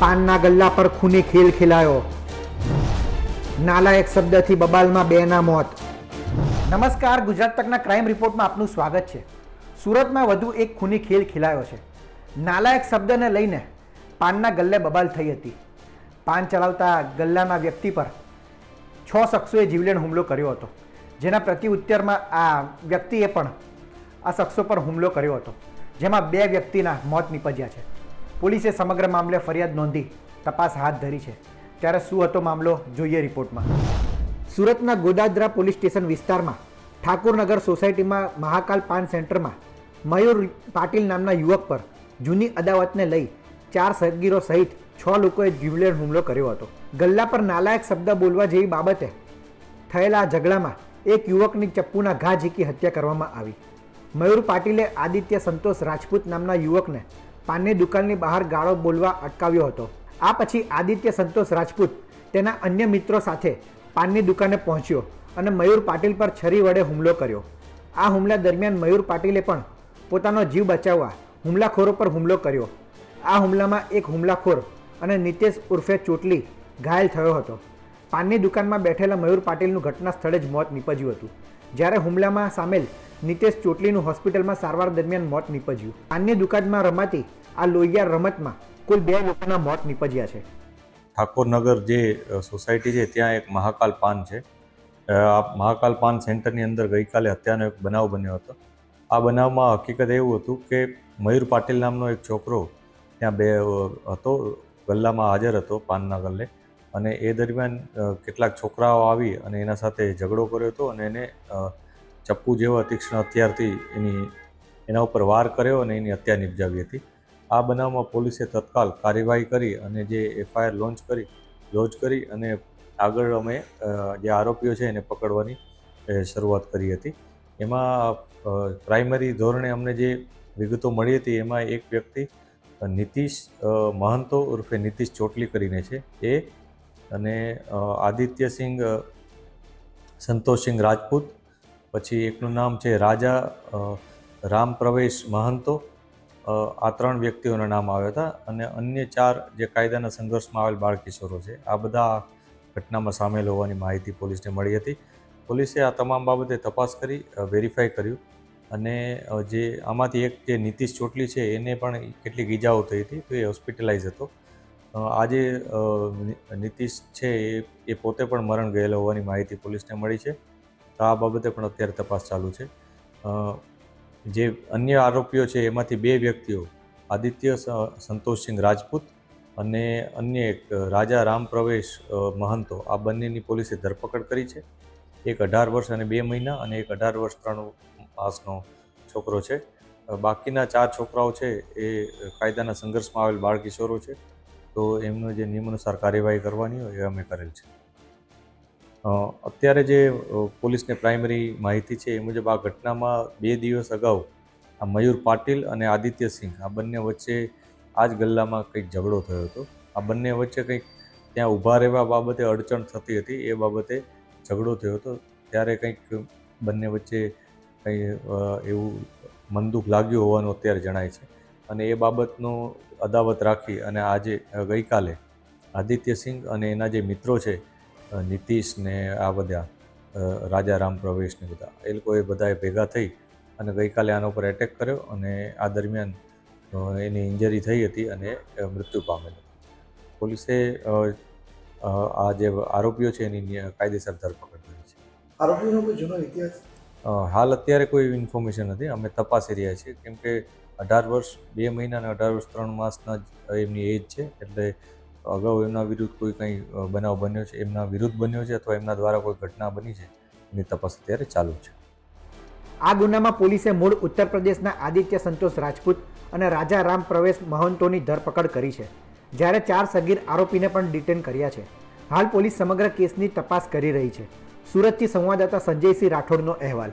પાનના ગલ્લા પર ખૂની ખેલ ખેલાયો. નાલાયક શબ્દથી બબાલમાં બેના મોત. નમસ્કાર, ગુજરાત તકના ક્રાઇમ રિપોર્ટમાં આપનું સ્વાગત છે. સુરતમાં વધુ એક ખૂની ખેલ ખેલાયો છે. નાલાયક શબ્દને લઈને પાનના ગલ્લે બબાલ થઈ હતી. પાન ચલાવતા ગલ્લાના વ્યક્તિ પર છ શખ્સોએ જીવલેણ હુમલો કર્યો હતો. જેના પ્રત્યુત્તરમાં આ વ્યક્તિએ પણ આ શખ્સો પર હુમલો કર્યો હતો. જેમાં બે વ્યક્તિના મોત નીપજ્યા છે. પોલીસે સમગ્ર મામલે ફરિયાદ નોંધી તપાસ હાથ ધરી છે. ત્યારે શું હતો મામલો જોઈએ રિપોર્ટમાં. સુરતના ગોદાદરા પોલીસ સ્ટેશન વિસ્તારમાં, ઠાકુરનગર સોસાયટીમાં મહાકાલ પાન સેન્ટરમાં, મયુર પાટીલ નામના યુવક પર જૂની અદાવતને લઈ ચાર સગીરો સહિત છ લોકોએ જીવલેણ હુમલો કર્યો હતો. ગલ્લા પર નાલાયક શબ્દ બોલવા જેવી બાબતે થયેલા ઝઘડામાં એક યુવકની ચપ્પુના ઘા ઝીકી હત્યા કરવામાં આવી. મયુર પાટીલે આદિત્ય સંતોષ રાજપૂત નામના યુવકને પાનની દુકાનની બહાર ગાળો બોલવા અટકાવ્યો હતો. આ પછી આદિત્ય સંતોષ રાજપૂત તેના અન્ય મિત્રો સાથે પાનની દુકાને પહોંચ્યો અને મયુર પાટીલ પર છરી વડે હુમલો કર્યો. આ હુમલા દરમિયાન મયુર પાટીલે પણ પોતાનો જીવ બચાવવા હુમલાખોરો પર હુમલો કર્યો. આ હુમલામાં એક હુમલાખોર અને નિતેશ ઉર્ફે ચોટલી ઘાયલ થયો હતો. પાનની દુકાનમાં બેઠેલા મયુર પાટીલનું ઘટના સ્થળે જ મોત નીપજ્યું હતું. જ્યારે હુમલામાં સામેલ નિતેશ ચોટલીનું હોસ્પિટલમાં સારવાર દરમિયાન મોત નીપજ્યું. પાનની દુકાનમાં રમાતી આ લોહિયાર રમતમાં કુલ બે લોકોના મોત નીપજ્યા છે. ઠાકોરનગર જે સોસાયટી છે, ત્યાં એક મહાકાલ પાન છે. આ મહાકાલ પાન સેન્ટરની અંદર ગઈકાલે હત્યાનો એક બનાવ બન્યો હતો. આ બનાવમાં હકીકત એવું હતું કે મયુર પાટીલ નામનો એક છોકરો ત્યાં બે હતો, ગલ્લામાં હાજર હતો પાનના ગલ્લે અને એ દરમિયાન કેટલાક છોકરાઓ આવી અને એના સાથે ઝઘડો કર્યો હતો અને એને ચપ્પુ જેવા તીક્ષ્ણ હથિયારથી એની, એના ઉપર વાર કર્યો અને એની હત્યા નિપજાવી હતી. આ બનાવમાં પોલીસે તત્કાલ કાર્યવાહી કરી અને જે એફઆઈઆર લોન્ચ કરી લોન્ચ કરી અને આગળ અમે જે આરોપીઓ છે એને પકડવાની શરૂઆત કરી હતી. એમાં પ્રાઇમરી ધોરણે અમને જે વિગતો મળી હતી એમાં એક વ્યક્તિ નીતિશ મહંતો ઉર્ફે નીતિશ ચોટલી કરીને છે. એ અને આદિત્યસિંહ સંતોષસિંહ રાજપૂત, પછી એકનું નામ છે રાજા રામ પ્રવેશ મહંતો આ ત્રણ વ્યક્તિઓના નામ આવ્યા હતા અને અન્ય ચાર જે કાયદાના સંઘર્ષમાં આવેલ બાળકિશોરો છે, આ બધા ઘટનામાં સામેલ હોવાની માહિતી પોલીસને મળી હતી. પોલીસે આ તમામ બાબતે તપાસ કરી વેરીફાઈ કર્યું અને જે આમાંથી એક જે નીતિશ ચોટલી છે એને પણ કેટલીક ઈજાઓ થઈ હતી તો એ હોસ્પિટલાઇઝ હતો. આજે નીતિશ છે એ એ પોતે પણ મરણ ગયેલો હોવાની માહિતી પોલીસને મળી છે. તો આ બાબતે પણ અત્યારે તપાસ ચાલુ છે. જે અન્ય આરોપીઓ છે, એમાંથી બે વ્યક્તિઓ, આદિત્ય સંતોષસિંહ રાજપૂત અને અન્ય એક રાજા રામ પ્રવેશ મહંતો, આ બંનેની પોલીસે ધરપકડ કરી છે. એક અઢાર વર્ષ અને બે મહિના અને એક અઢાર વર્ષ ત્રણ માસનો છોકરો છે. બાકીના ચાર છોકરાઓ છે, એ કાયદાના સંઘર્ષમાં આવેલ બાળકિશોરો છે. તો એમનો જે નિયમ અનુસાર કાર્યવાહી કરવાની હોય એ અમે કરેલ છે. અત્યારે જે પોલીસને પ્રાઇમરી માહિતી છે એ મુજબ આ ઘટનામાં બે દિવસ અગાઉ આ મયુર પાટીલ અને આદિત્ય સિંહ આ બંને વચ્ચે આ જ ગલ્લામાં કંઈક ઝઘડો થયો હતો. આ બંને વચ્ચે કંઈક ત્યાં ઊભા રહેવા બાબતે અડચણ થતી હતી, એ બાબતે ઝઘડો થયો હતો. ત્યારે કંઈક બંને વચ્ચે કંઈ એવું મનદુખ લાગ્યું હોવાનું અત્યારે જણાય છે. અને એ બાબતનો અદાવત રાખી અને આજે ગઈકાલે આદિત્ય સિંહ અને એના જે મિત્રો છે નીતિશ ને આ બધા રાજા રામ પ્રવેશ ને બધા. એ લોકોએ બધાએ ભેગા થઈ અને ગઈકાલે આના ઉપર એટેક કર્યો અને આ દરમિયાન એની ઇન્જરી થઈ હતી અને મૃત્યુ પામેલ. પોલીસે આ જે આરોપીઓ છે એની કાયદેસર ધરપકડ કરી છે. આરોપીઓનો કોઈ જૂનો ઇતિહાસ? હાલ અત્યારે કોઈ ઇન્ફોર્મેશન નથી. અમે તપાસી રહ્યા છીએ. કેમ કે અઢાર વર્ષ બે મહિના અને અઢાર વર્ષ ત્રણ માસના જ એમની એજ છે. એટલે અગાઉ એમના વિરુદ્ધ કોઈ કંઈ બનાવ બન્યો છે, એમના વિરુદ્ધ બન્યો છે અથવા એમના દ્વારા કોઈ ઘટના બની છે, એની તપાસ અત્યારે ચાલુ છે. આ ગુનામાં પોલીસે મૂળ ઉત્તર પ્રદેશના આદિત્ય સંતોષ રાજપૂત અને રાજા રામ પ્રવેશ મહંતોની ધરપકડ કરી છે, જ્યારે ચાર સગીર આરોપીને પણ ડિટેન કર્યા છે. હાલ પોલીસ સમગ્ર કેસની તપાસ કરી રહી છે. સુરતથી સંવાદદાતા સંજયસિંહ રાઠોડનો અહેવાલ.